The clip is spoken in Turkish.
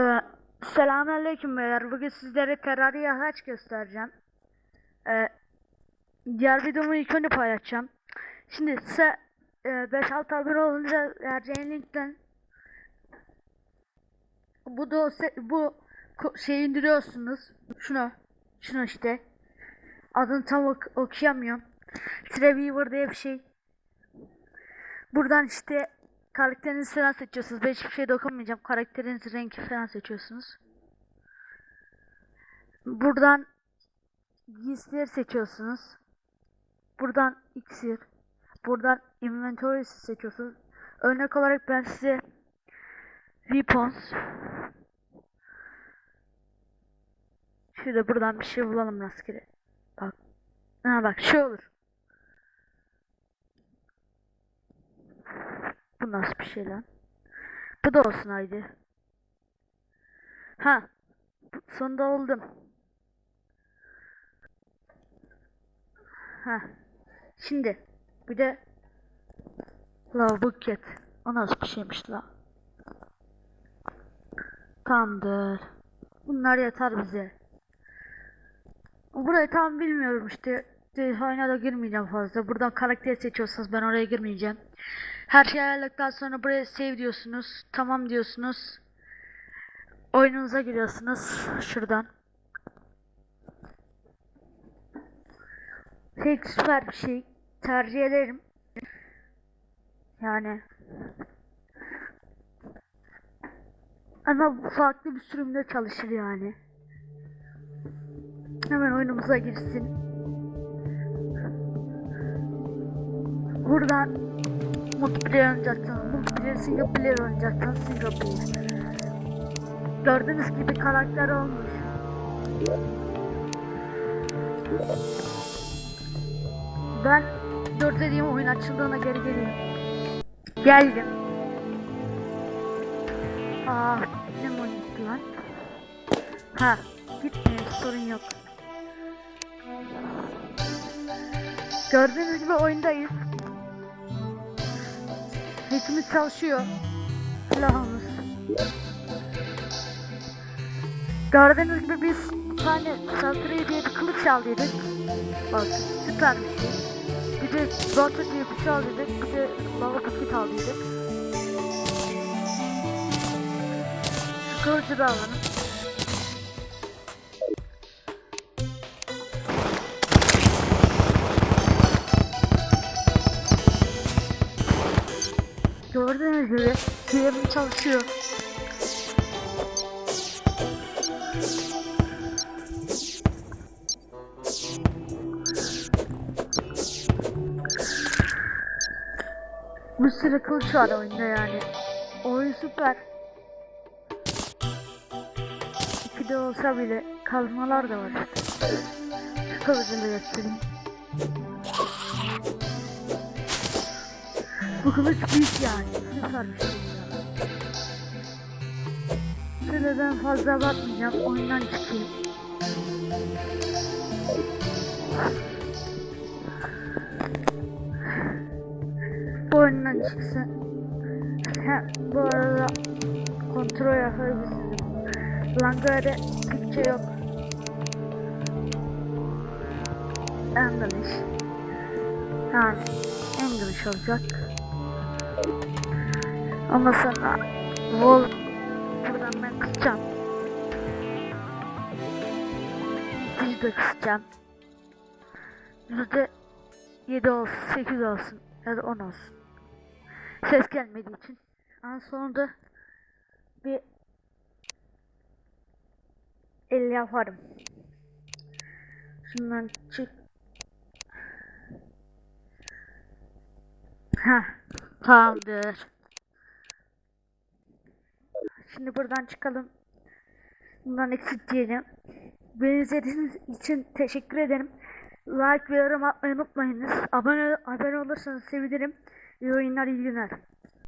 Ee, Selamünaleyküm beyler. Bugün sizlere Terraria Haç göstereceğim. Ee, diğer videomu ilk önce paylaşacağım. Şimdi size e, 5-6 abone olunca vereceğim linkten bu dosya bu şeyi indiriyorsunuz. Şunu. Şunu işte. Adını tam ok- okuyamıyorum. Treeweaver diye bir şey. Buradan işte karakterinizi falan seçiyorsunuz. Ben hiçbir şey dokunmayacağım. Karakterinizi rengi falan seçiyorsunuz. Buradan giysileri seçiyorsunuz. Buradan iksir. Buradan inventory seçiyorsunuz. Örnek olarak ben size weapons Şurada buradan bir şey bulalım rastgele. Bak. Ha bak şu olur. Bu nasıl bir şey lan? Bu da olsun haydi. Ha. Sonunda oldum. Ha. Şimdi bir de Love Bucket. O nasıl bir şeymiş la? Tamamdır. Bunlar yeter bize. Burayı tam bilmiyorum işte. Detayına da girmeyeceğim fazla. Buradan karakter seçiyorsunuz. Ben oraya girmeyeceğim. Her şeyi ayarladıktan sonra buraya save diyorsunuz. Tamam diyorsunuz. Oyununuza giriyorsunuz. Şuradan. Pek süper bir şey. Tercih ederim. Yani. Ama farklı bir sürümde çalışır yani. Hemen oyunumuza girsin. Buradan multiplayer oynayacaksınız. Multiplayer single player oynayacaksınız. Single player. Gördüğünüz gibi karakter olmuş. Ben 4 dediğim oyun açıldığına geri geliyorum. Geldim. Aa, ne gitti lan? Ha, gitmiyor sorun yok. Gördüğünüz gibi oyundayız. Hekimiz çalışıyor. Silahımız. Gördüğünüz gibi biz bir tane Santry diye bir kılıç aldıydık. Bak süper bir de Dota diye bir şey aldıydık. Bir de Lava Bucket aldıydık. Şu kılıcı da alalım. Gördüğünüz gibi yerim çalışıyor. Bir sürü kılıç var oyunda yani. Oyun süper. İkide olsa bile kazmalar da var. Şu kılıcını da Bu kılıç büyük yani. Şöyle ben fazla bakmayacağım. Oyundan çıkayım. Bu oyundan çıksın. Ha, bu arada kontrol yapabilirsiniz. Langare Türkçe yok. English. Yani English olacak. Ama sonra Wall buradan ben kısacağım. Dizi de kısacağım. Yüzde 7 olsun, 8 olsun ya da 10 olsun. Ses gelmediği için. Ama sonunda bir 50 yaparım. Şundan çık. Ha, tamamdır. Şimdi buradan çıkalım. Bundan exit diyelim. Beni izlediğiniz için teşekkür ederim. Like ve yorum atmayı unutmayınız. Abone, abone olursanız sevinirim. İyi oyunlar, iyi günler.